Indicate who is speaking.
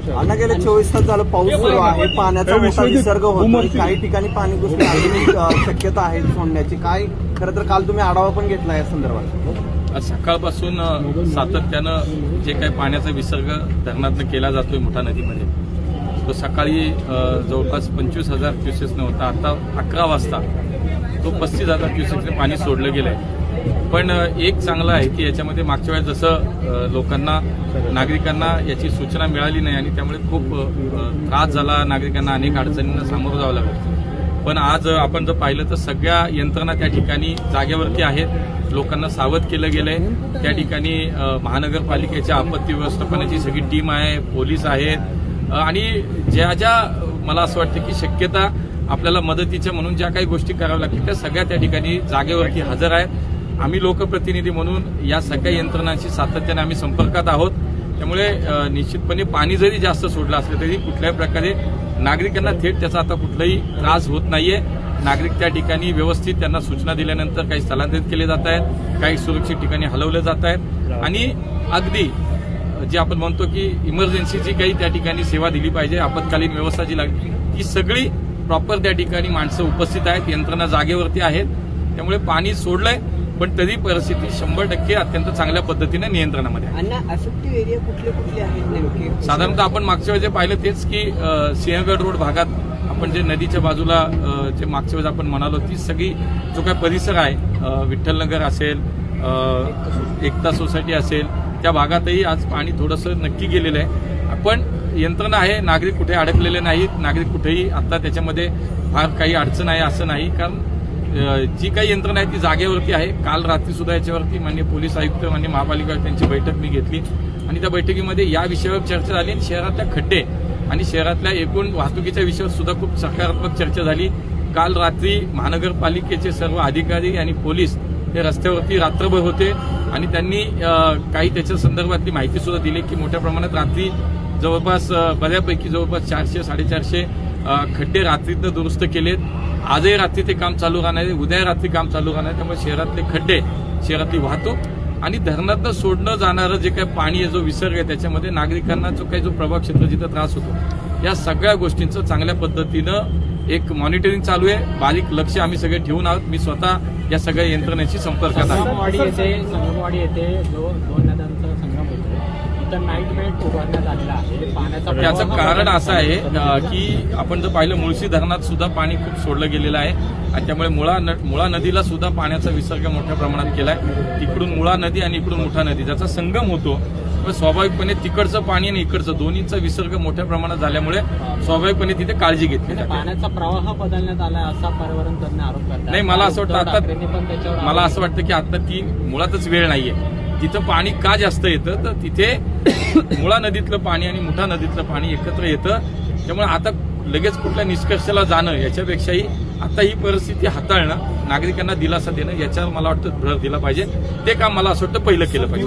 Speaker 1: गेले चोवीस तास झालं पाऊस सुरू आहे. पाण्याचा मोठा विसर्ग होतो काही ठिकाणी पाणी घुसणे अजूनही शक्यता आहे सोडण्याची. काय? खरं तर काल तुम्ही आढावा पण घेतला या संदर्भात.
Speaker 2: आज सकाळपासून सातत्यानं जे काही पाण्याचा विसर्ग धरणातनं केला जातोय मुठा नदीमध्ये तो सकाळी जवळपास पंचवीस हजार क्युसेसनं होता. आता अकरा वाजता तो पस्तीस हजार क्युसेसने पाणी सोडलं गेलं आहे पण एक चांगलं आहे की याच्यामध्ये मागच्या वेळेस जसं लोकांना नागरिकांना याची सूचना मिळाली नाही आणि त्यामुळे खूप त्रास झाला नागरिकांना अनेक अडचणींना सामोरं जावं लागलं. पण आज आपण जर पाहिलं तर सगळ्या यंत्रणा त्या ठिकाणी जागेवरती आहेत. लोकांना सावध केलं गेलंय. त्या ठिकाणी महानगरपालिकेच्या आपत्ती व्यवस्थापनाची सगळी टीम आहे पोलीस आहेत. आणि ज्या ज्या मला असं वाटतं की शक्यता आपल्याला मदतीच्या म्हणून ज्या काही गोष्टी कराव्या लागतील त्या सगळ्या त्या ठिकाणी जागेवरती हजर आहेत आम्ही लोकप्रतिनिधी म्हणून या सगळ्या यंत्रणांशी सातत्याने आम्ही संपर्कात आहोत. त्यामुळे निश्चितपणे पाणी जरी जास्त सोडलं असलं तरी कुठल्याही प्रकारे नागरिकांना थेट त्याचा आता कुठलाही त्रास होत नाहीये. नागरिक त्या ठिकाणी व्यवस्थित त्यांना सूचना दिल्यानंतर काही स्थलांतरित केले जात आहेत काही सुरक्षित ठिकाणी हलवले जात आहेत. आणि अगदी जे आपण म्हणतो की इमर्जन्सीची काही त्या ठिकाणी सेवा दिली पाहिजे आपत्कालीन व्यवस्था जी लागली ती सगळी प्रॉपर त्या ठिकाणी माणसं उपस्थित आहेत यंत्रणा जागेवरती आहेत. त्यामुळे पाणी सोडलंय. पण तरी परिस्थिती शंभर टक्के अत्यंत चांगल्या पद्धतीने नियंत्रणामध्ये आहे. साधारणतः आपण मागच्या वेळेस जे पाहिलं तेच की सिंहगड रोड भागात आपण जे नदीच्या बाजूला जे मागच्या वेळेस आपण म्हणालो ती सगळी जो काही परिसर आहे विठ्ठलनगर असेल एकता सोसायटी असेल त्या भागातही आज पाणी थोडंसं नक्की गेलेलं आहे. पण यंत्रणा आहे नागरिक कुठे अडकलेले नाहीत नागरिक कुठेही आता त्याच्यामध्ये फार काही अडचण आहे असं नाही. कारण जी काही यंत्रणा आहे ती जागेवरती आहे. काल रात्री सुद्धा याच्यावरती मान्य पोलीस आयुक्त मान्य महापालिका त्यांची बैठक मी घेतली. आणि त्या बैठकीमध्ये या विषयावर चर्चा झाली आणि शहरातल्या खड्डे आणि शहरातल्या एकूण वाहतुकीच्या विषयावर सुद्धा खूप सकारात्मक चर्चा झाली. काल रात्री महानगरपालिकेचे सर्व अधिकारी आणि पोलीस हे रस्त्यावरती रात्रभर होते आणि त्यांनी काही त्याच्या संदर्भातली माहिती सुद्धा दिली की मोठ्या प्रमाणात रात्री जवळपास बऱ्यापैकी जवळपास चारशे साडेचारशे खड्डे रात्रीतनं दुरुस्त केलेत. आजही रात्री ते काम चालू राहणार आहे. उद्या रात्री काम चालू राहणार आहे. त्यामुळे शहरातले खड्डे शहरातली वाहतूक आणि धरणातनं सोडणं जाणारं जे काही पाणी आहे जो विसर्ग आहे त्याच्यामध्ये नागरिकांना जो काही जो प्रभाव क्षेत्र जिथं त्रास होतो या सगळ्या गोष्टींचं चांगल्या पद्धतीनं एक मॉनिटरिंग चालू आहे. बारीक लक्ष आम्ही सगळे ठेवून आहोत. मी स्वतः या सगळ्या यंत्रणेशी संपर्कात आहे.
Speaker 3: इथं नाईट मेट उभारण्यात आलेला आहे. पाण्याचा
Speaker 2: त्याचं
Speaker 3: प्रवाह
Speaker 2: कारण
Speaker 3: बऱ्यापैकी
Speaker 2: असं आहे की आपण जर पाहिलं मुळशी धरणात सुद्धा पाणी खूप सोडलं गेलेलं आहे. आणि त्यामुळे मुळा न- मुळा नदीला सुद्धा पाण्याचा विसर्ग मोठ्या प्रमाणात केलाय. तिकडून मुळा नदी आणि इकडून मुठा नदी ज्याचा संगम होतो. पण स्वाभाविकपणे तिकडचं पाणी आणि इकडचं दोन्हीचा विसर्ग मोठ्या प्रमाणात झाल्यामुळे स्वाभाविकपणे तिथे काळजी घेतली
Speaker 3: म्हणजे
Speaker 2: जाते.
Speaker 3: पाण्याचा प्रवाह बदलण्यात आला असा पर्यावरण तज्ञ आरोप करतात.
Speaker 2: नाही मला असं वाटतं आता मला असं वाटतं की आता ती मुळातच वेळ नाहीये. तिथं पाणी का जास्त येतं तर तिथे मुळा नदीतलं पाणी आणि मुठा नदीतलं पाणी एकत्र येतं. त्यामुळे आता लगेच कुठल्या निष्कर्षाला जाणं याच्यापेक्षाही आता ही परिस्थिती हाताळणं नागरिकांना दिलासा देणं याच्यावर मला वाटतं भर दिला पाहिजे. ते काम मला असं वाटतं पहिलं केलं पाहिजे.